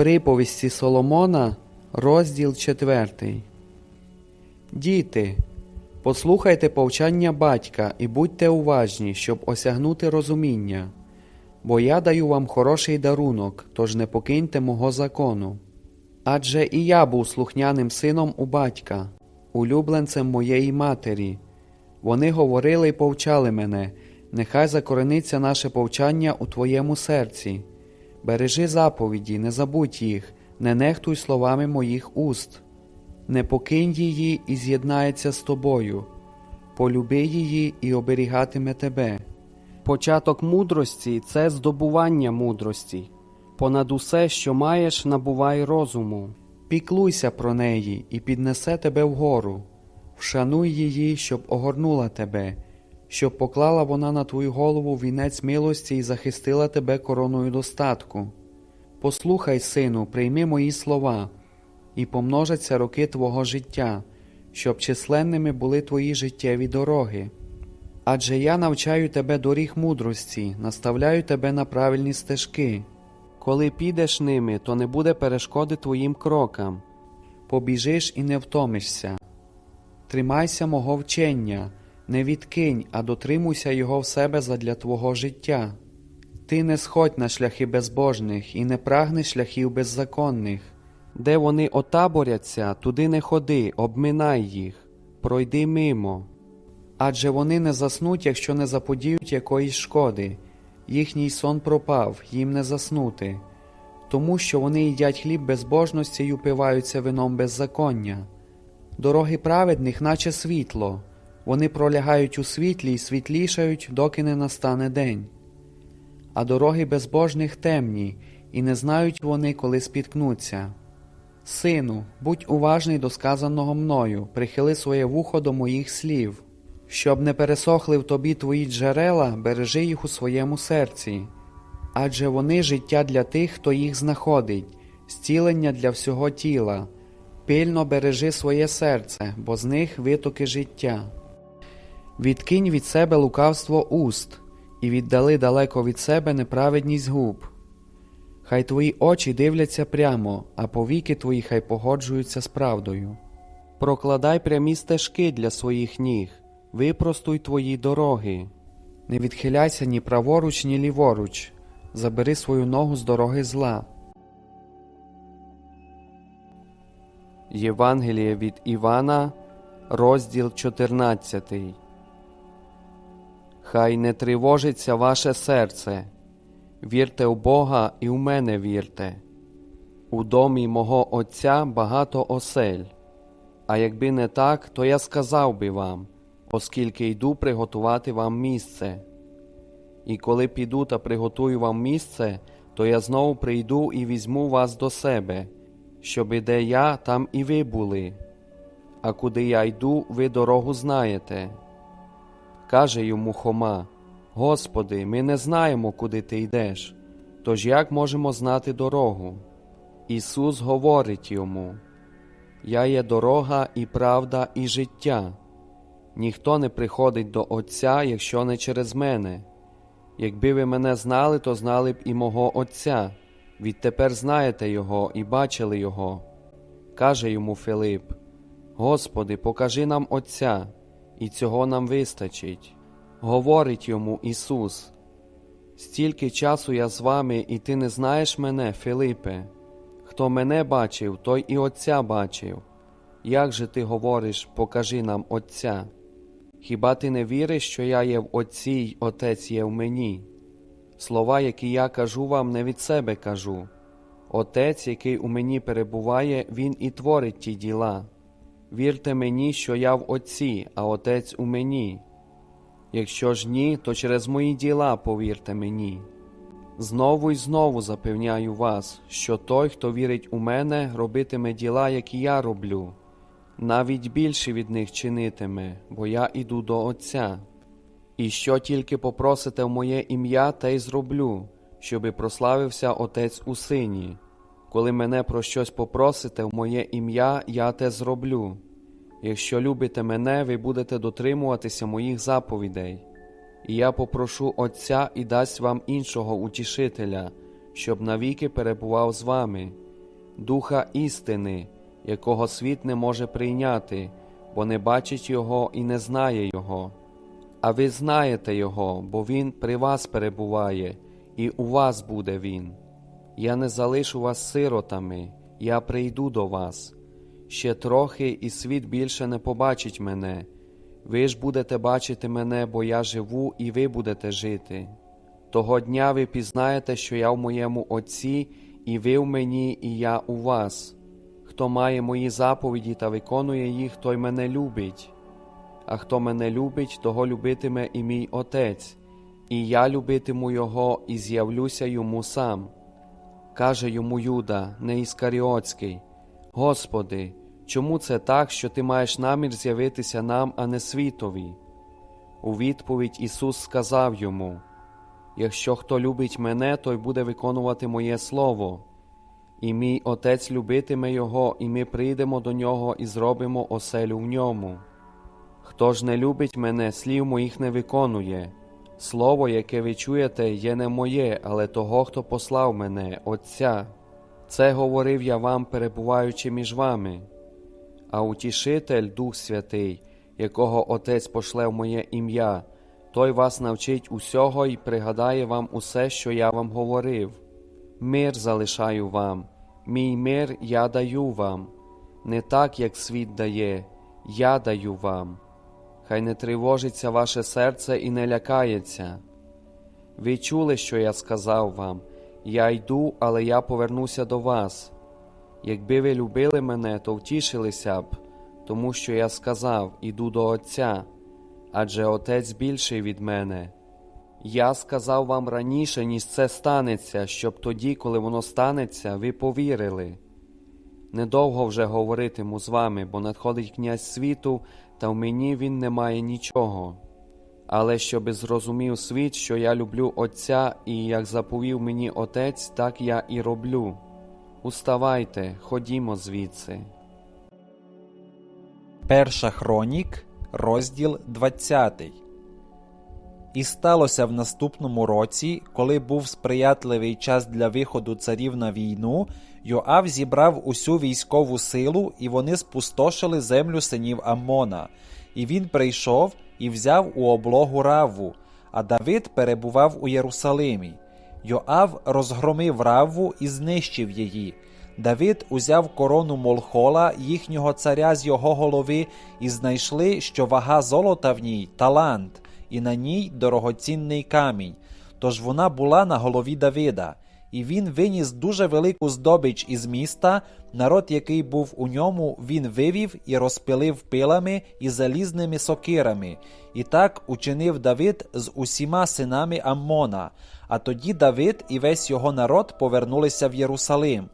Приповісті Соломона, розділ 4. Діти, послухайте повчання батька і будьте уважні, щоб осягнути розуміння. Бо я даю вам хороший дарунок, тож не покиньте мого закону. Адже і я був слухняним сином у батька, улюбленцем моєї матері. Вони говорили й повчали мене, нехай закорениться наше повчання у твоєму серці. Бережи заповіді, не забудь їх, не нехтуй словами моїх уст. Не покинь її і з'єднається з тобою, полюби її і оберігатиме тебе. Початок мудрості це здобування мудрості. Понад усе, що маєш, набувай розуму. Піклуйся про неї і піднесе тебе вгору. Вшануй її, щоб огорнула тебе, щоб поклала вона на твою голову вінець милості і захистила тебе короною достатку. Послухай, сину, прийми мої слова, і помножаться роки твого життя, щоб численними були твої життєві дороги. Адже я навчаю тебе доріг мудрості, наставляю тебе на правильні стежки. Коли підеш ними, то не буде перешкоди твоїм крокам. Побіжиш і не втомишся. Тримайся мого вчення, не відкинь, а дотримуйся його в себе задля твого життя. Ти не сходь на шляхи безбожних і не прагни шляхів беззаконних. Де вони отаборяться, туди не ходи, обминай їх, пройди мимо. Адже вони не заснуть, якщо не заподіють якоїсь шкоди, їхній сон пропав, їм не заснути, тому що вони їдять хліб безбожності й упиваються вином беззаконня. Дороги праведних, наче світло, вони пролягають у світлі й світлішають, доки не настане день. А дороги безбожних темні, і не знають вони, коли спіткнуться. Сину, будь уважний до сказаного мною, прихили своє вухо до моїх слів. Щоб не пересохли в тобі твої джерела, бережи їх у своєму серці, адже вони життя для тих, хто їх знаходить, зцілення для всього тіла. Пильно бережи своє серце, бо з них витоки життя. Відкинь від себе лукавство уст, і віддали далеко від себе неправедність губ. Хай твої очі дивляться прямо, а повіки твої хай погоджуються з правдою. Прокладай прямі стежки для своїх ніг, випростуй твої дороги. Не відхиляйся ні праворуч, ні ліворуч, забери свою ногу з дороги зла. Євангеліє від Івана, розділ 14. Хай не тривожиться ваше серце, вірте в Бога і в мене вірте. У домі мого Отця багато осель, а якби не так, то я сказав би вам, оскільки йду приготувати вам місце. І коли піду та приготую вам місце, то я знову прийду і візьму вас до себе, щоби де я, там і ви були. А куди я йду, ви дорогу знаєте. Каже йому Хома: Господи, ми не знаємо, куди ти йдеш, тож як можемо знати дорогу? Ісус говорить йому: Я є дорога і правда, і життя. Ніхто не приходить до Отця, якщо не через мене. Якби ви мене знали, то знали б і мого Отця. Відтепер знаєте Його і бачили Його. Каже йому Филип: Господи, покажи нам Отця, і цього нам вистачить. Говорить йому Ісус: Стільки часу я з вами, і ти не знаєш мене, Филипе. Хто мене бачив, той і Отця бачив. Як же ти говориш, покажи нам Отця? Хіба ти не віриш, що я є в Отці й Отець є в мені? Слова, які я кажу вам, не від себе кажу. Отець, який у мені перебуває, Він і творить ті діла. Вірте мені, що я в Отці, а Отець у мені. Якщо ж ні, то через мої діла повірте мені. Знову й знову запевняю вас, що той, хто вірить у мене, робитиме діла, які я роблю, навіть більше від них чинитиме, бо я іду до Отця. І що тільки попросите в моє ім'я, те й зроблю, щоби прославився Отець у сині. Коли мене про щось попросите в моє ім'я, я те зроблю. Якщо любите мене, ви будете дотримуватися моїх заповідей. І я попрошу Отця і дасть вам іншого утішителя, щоб навіки перебував з вами, Духа істини, якого світ не може прийняти, бо не бачить Його і не знає Його. А ви знаєте Його, бо Він при вас перебуває, і у вас буде Він. Я не залишу вас сиротами, я прийду до вас. Ще трохи, і світ більше не побачить мене. Ви ж будете бачити мене, бо я живу, і ви будете жити. Того дня ви пізнаєте, що я в моєму Отці, і ви в мені, і я у вас. Хто має мої заповіді та виконує їх, той мене любить. А хто мене любить, того любитиме і мій Отець, і я любитиму Його і з'явлюся йому сам. Каже йому Юда, не Іскаріотський, Господи, чому це так, що ти маєш намір з'явитися нам, а не світові? У відповідь Ісус сказав йому: Якщо хто любить мене, той буде виконувати моє Слово, і мій Отець любитиме Його, і ми прийдемо до нього і зробимо оселю в ньому. Хто ж не любить мене, слів моїх не виконує. Слово, яке ви чуєте, є не моє, але того, хто послав мене, Отця. Це говорив я вам, перебуваючи між вами. А утішитель, Дух Святий, якого Отець пошле в моє ім'я, той вас навчить усього і пригадає вам усе, що я вам говорив. Мир залишаю вам, мій мир я даю вам, не так, як світ дає, я даю вам. Хай не тривожиться ваше серце і не лякається. Ви чули, що я сказав вам я йду, але я повернуся до вас. Якби ви любили мене, то втішилися б, тому що я сказав іду до Отця, адже Отець більший від мене. Я сказав вам раніше, ніж це станеться, щоб тоді, коли воно станеться, ви повірили. Недовго вже говоритиму з вами, бо надходить князь світу, та в мені він не має нічого. Але щоби зрозумів світ, що я люблю Отця, і як заповів мені Отець, так я і роблю. Уставайте, ходімо звідси. Перша хронік, розділ 20. І сталося в наступному році, коли був сприятливий час для виходу царів на війну, Йоав зібрав усю військову силу, і вони спустошили землю синів Аммона. І він прийшов і взяв у облогу Равву, а Давид перебував у Єрусалимі. Йоав розгромив Равву і знищив її. Давид узяв корону Молхола, їхнього царя з його голови, і знайшли, що вага золота в ній талант, і на ній дорогоцінний камінь. Тож вона була на голові Давида. І він виніс дуже велику здобич із міста, народ, який був у ньому, він вивів і розпилив пилами і залізними сокирами. І так учинив Давид з усіма синами Аммона. А тоді Давид і весь його народ повернулися в Єрусалим.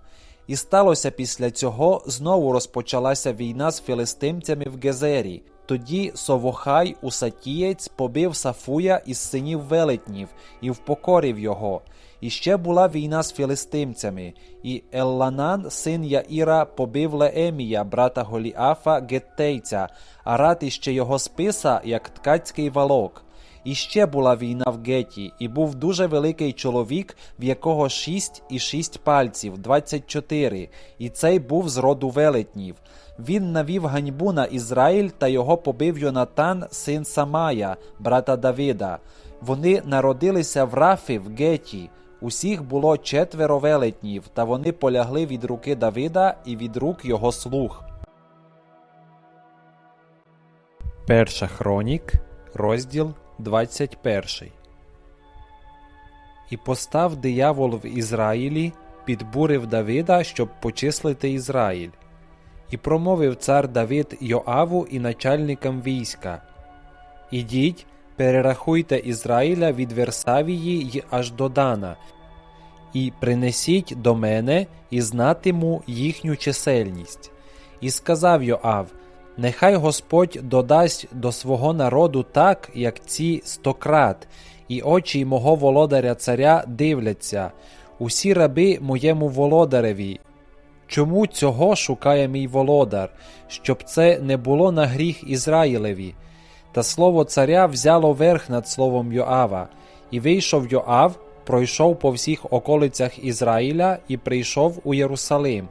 І сталося після цього знову розпочалася війна з філистимцями в Гезері. Тоді Совохай, усатієць, побив Сафуя із синів велетнів і впокорив його. І ще була війна з філистимцями, і Елланан, син Яїра, побив Леемія, брата Голіафа, геттейця, а ратище його списа, як ткацький валок. І ще була війна в Геті, і був дуже великий чоловік, в якого шість і шість пальців, двадцять чотири, і цей був з роду велетнів. Він навів ганьбу на Ізраїль та його побив Йонатан, син Самая, брата Давида. Вони народилися в Рафі в Геті. Усіх було четверо велетнів, та вони полягли від руки Давида і від рук його слуг. Перша хронік, розділ 21. І постав диявол в Ізраїлі, підбурив Давида, щоб почислити Ізраїль. І промовив цар Давид Йоаву і начальникам війська: Ідіть, перерахуйте Ізраїля від Версавії й аж до Дана, і принесіть до мене і знатиму їхню чисельність. І сказав Йоав: Нехай Господь додасть до свого народу так, як ці стократ, і очі мого володаря царя дивляться, усі раби моєму володареві. Чому цього шукає мій володар, щоб це не було на гріх Ізраїлеві? Та слово царя взяло верх над словом Йоава, і вийшов Йоав, пройшов по всіх околицях Ізраїля і прийшов у Єрусалим.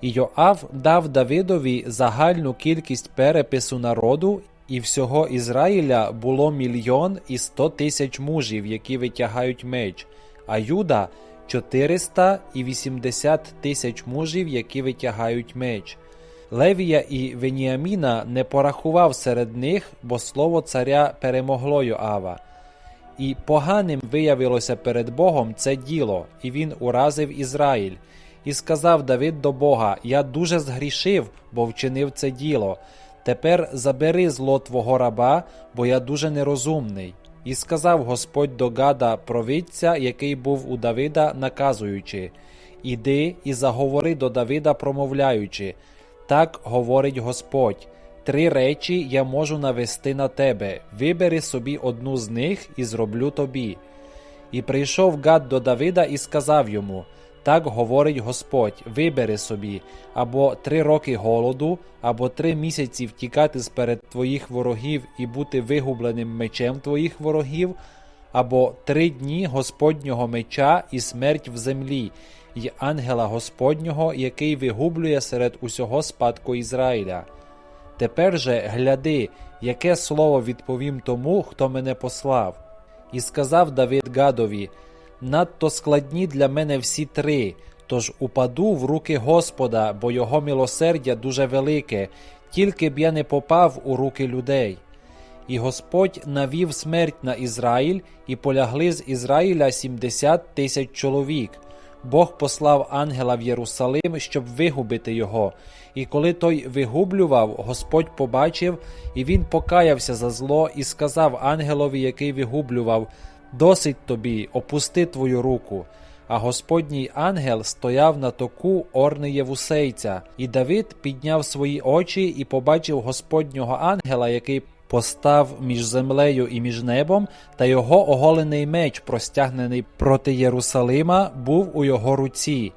І Йоав дав Давидові загальну кількість перепису народу, і всього Ізраїля було мільйон і сто тисяч мужів, які витягають меч, а Юда 400 і 80 тисяч мужів, які витягають меч. Левія і Веніаміна не порахував серед них, бо слово царя перемогло Йоава. І поганим виявилося перед Богом це діло, і він уразив Ізраїль. І сказав Давид до Бога: Я дуже згрішив, бо вчинив це діло. Тепер забери зло твого раба, бо я дуже нерозумний. І сказав Господь до Гада провидця, який був у Давида, наказуючи: Іди і заговори до Давида, промовляючи. Так говорить Господь. Три речі я можу навести на тебе. Вибери собі одну з них і зроблю тобі. І прийшов Гад до Давида і сказав йому: Так говорить Господь: вибери собі або три роки голоду, або три місяці втікати з перед твоїх ворогів і бути вигубленим мечем твоїх ворогів, або три дні Господнього меча і смерть в землі, і ангела Господнього, який вигублює серед усього спадку Ізраїля. Тепер же гляди, яке слово відповім тому, хто мене послав. І сказав Давид Гадові: Надто складні для мене всі три, тож упаду в руки Господа, бо його милосердя дуже велике, тільки б я не попав у руки людей. І Господь навів смерть на Ізраїль, і полягли з Ізраїля сімдесят тисяч чоловік. Бог послав ангела в Єрусалим, щоб вигубити його. І коли той вигублював, Господь побачив, і він покаявся за зло, і сказав ангелові, який вигублював: Досить тобі, опусти твою руку. А Господній ангел стояв на току орни Євусейця, і Давид підняв свої очі і побачив Господнього ангела, який постав між землею і між небом, та його оголений меч, простягнений проти Єрусалима, був у його руці.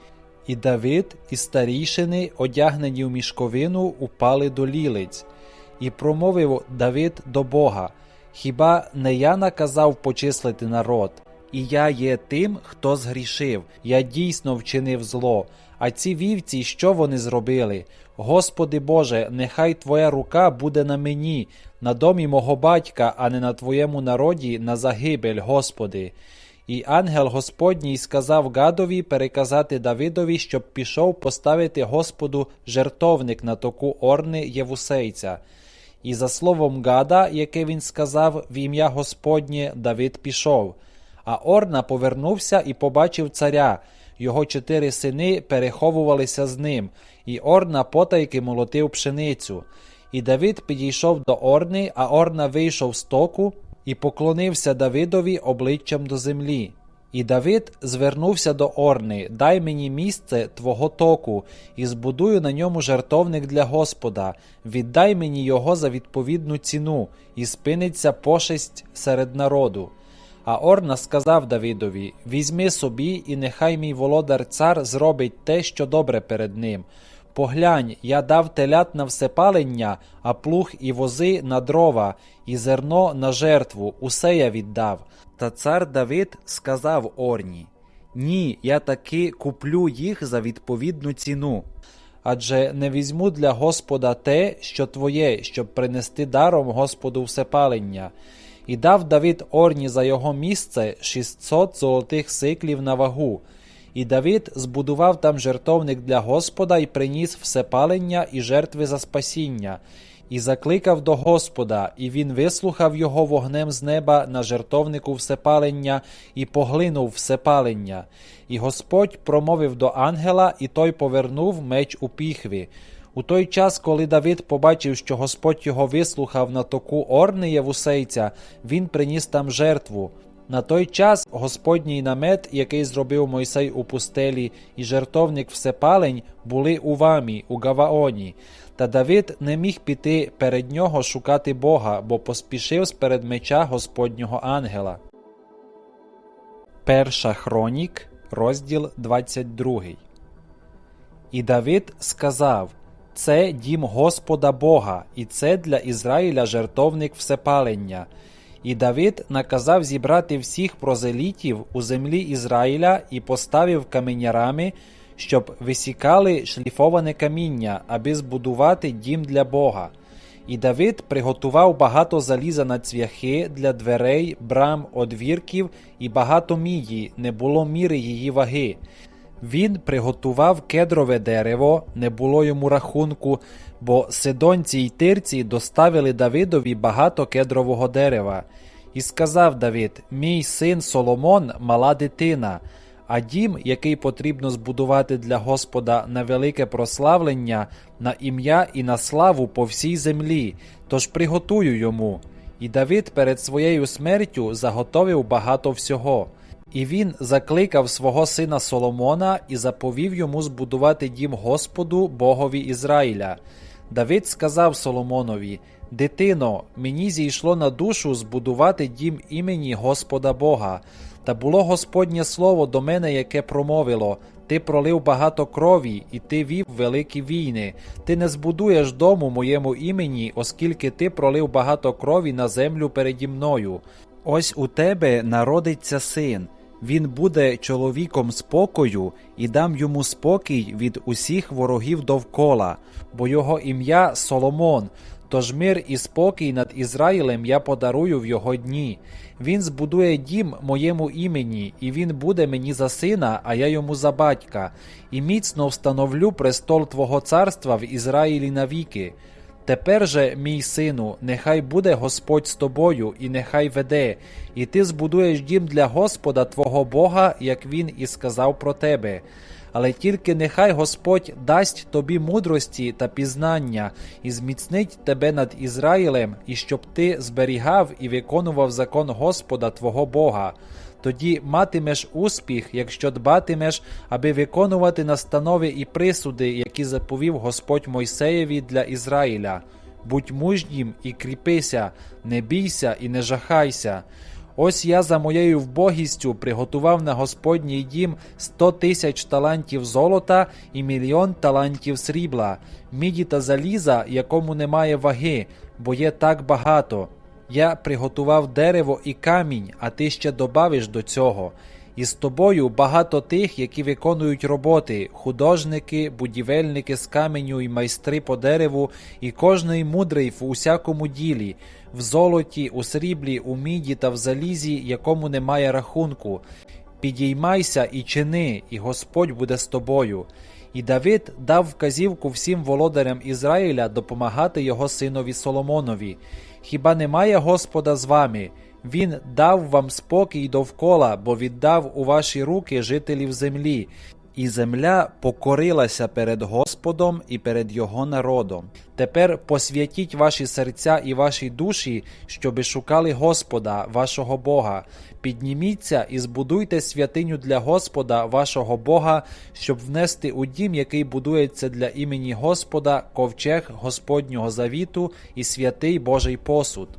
І Давид, і старішини, одягнені в мішковину, упали до лілиць. І промовив Давид до Бога: Хіба не я наказав почислити народ? І я є тим, хто згрішив, я дійсно вчинив зло. А ці вівці, що вони зробили? Господи Боже, нехай Твоя рука буде на мені, на домі мого батька, а не на Твоєму народі, на загибель, Господи. І ангел Господній сказав Гадові переказати Давидові, щоб пішов поставити Господу жертовник на току орни Євусейця. І за словом Гада, яке він сказав в ім'я Господнє, Давид пішов. А Орна повернувся і побачив царя. Його чотири сини переховувалися з ним, і Орна потайки молотив пшеницю. І Давид підійшов до Орни, а Орна вийшов з току і поклонився Давидові обличчям до землі. І Давид звернувся до Орни: Дай мені місце твого току, і збудую на ньому жертовник для Господа, віддай мені його за відповідну ціну, і спиниться пошесть серед народу. А Орна сказав Давидові: Візьми собі, і нехай мій володар цар зробить те, що добре перед ним. Поглянь, я дав телят на всепалення, а плуг і вози на дрова, і зерно на жертву, усе я віддав. Та цар Давид сказав Орні: Ні, я таки куплю їх за відповідну ціну. Адже не візьму для Господа те, що твоє, щоб принести даром Господу всепалення. І дав Давид Орні за його місце 600 золотих сиклів на вагу. І Давид збудував там жертовник для Господа і приніс всепалення і жертви за спасіння, і закликав до Господа, і він вислухав його вогнем з неба на жертовнику всепалення і поглинув всепалення. І Господь промовив до ангела, і той повернув меч у піхві. У той час, коли Давид побачив, що Господь його вислухав на току Орни Євусейця, він приніс там жертву. На той час Господній намет, який зробив Мойсей у пустелі, і жертовник всепалень були у вамі, у Гаваоні. Та Давид не міг піти перед нього шукати Бога, бо поспішив сперед меча Господнього ангела. Перша хронік, розділ 22. І Давид сказав: Це дім Господа Бога, і це для Ізраїля жертовник всепалення. І Давид наказав зібрати всіх прозелітів у землі Ізраїля і поставив каменярами, щоб висікали шліфоване каміння, аби збудувати дім для Бога. І Давид приготував багато заліза на цвяхи для дверей, брам, одвірків і багато міді, не було міри її ваги. Він приготував кедрове дерево, не було йому рахунку, бо сидонці й тирці доставили Давидові багато кедрового дерева. І сказав Давид: Мій син Соломон мала дитина, а дім, який потрібно збудувати для Господа на велике прославлення, на ім'я і на славу по всій землі, тож приготую йому. І Давид перед своєю смертю заготовив багато всього. І він закликав свого сина Соломона і заповів йому збудувати дім Господу, Богові Ізраїля. Давид сказав Соломонові: Дитино, мені зійшло на душу збудувати дім імені Господа Бога. Та було Господнє слово до мене, яке промовило: Ти пролив багато крові, і ти вів великі війни. Ти не збудуєш дому моєму імені, оскільки ти пролив багато крові на землю переді мною. Ось у тебе народиться син. Він буде чоловіком спокою і дам йому спокій від усіх ворогів довкола, бо його ім'я Соломон. Тож мир і спокій над Ізраїлем я подарую в його дні. Він збудує дім моєму імені, і він буде мені за сина, а я йому за батька, і міцно встановлю престол твого царства в Ізраїлі навіки. Тепер же, мій сину, нехай буде Господь з тобою, і нехай веде, і ти збудуєш дім для Господа твого Бога, як він і сказав про тебе. Але тільки нехай Господь дасть тобі мудрості та пізнання, і зміцнить тебе над Ізраїлем, і щоб ти зберігав і виконував закон Господа твого Бога. Тоді матимеш успіх, якщо дбатимеш, аби виконувати настанови і присуди, які заповів Господь Мойсеєві для Ізраїля. Будь мужнім і кріпися, не бійся і не жахайся. Ось я за моєю вбогістю приготував на Господній дім сто тисяч талантів золота і мільйон талантів срібла, міді та заліза, якому немає ваги, бо є так багато. Я приготував дерево і камінь, а ти ще добавиш до цього. І з тобою багато тих, які виконують роботи, художники, будівельники з каменю і майстри по дереву, і кожний мудрий в усякому ділі, в золоті, у сріблі, у міді та в залізі, якому немає рахунку. Підіймайся і чини, і Господь буде з тобою. І Давид дав вказівку всім володарям Ізраїля допомагати його синові Соломонові. Хіба немає Господа з вами? Він дав вам спокій довкола, бо віддав у ваші руки жителів землі, і земля покорилася перед Господом і перед Його народом. Тепер посвятіть ваші серця і ваші душі, щоби шукали Господа, вашого Бога. Підніміться і збудуйте святиню для Господа, вашого Бога, щоб внести у дім, який будується для імені Господа, ковчег Господнього завіту і святий Божий посуд.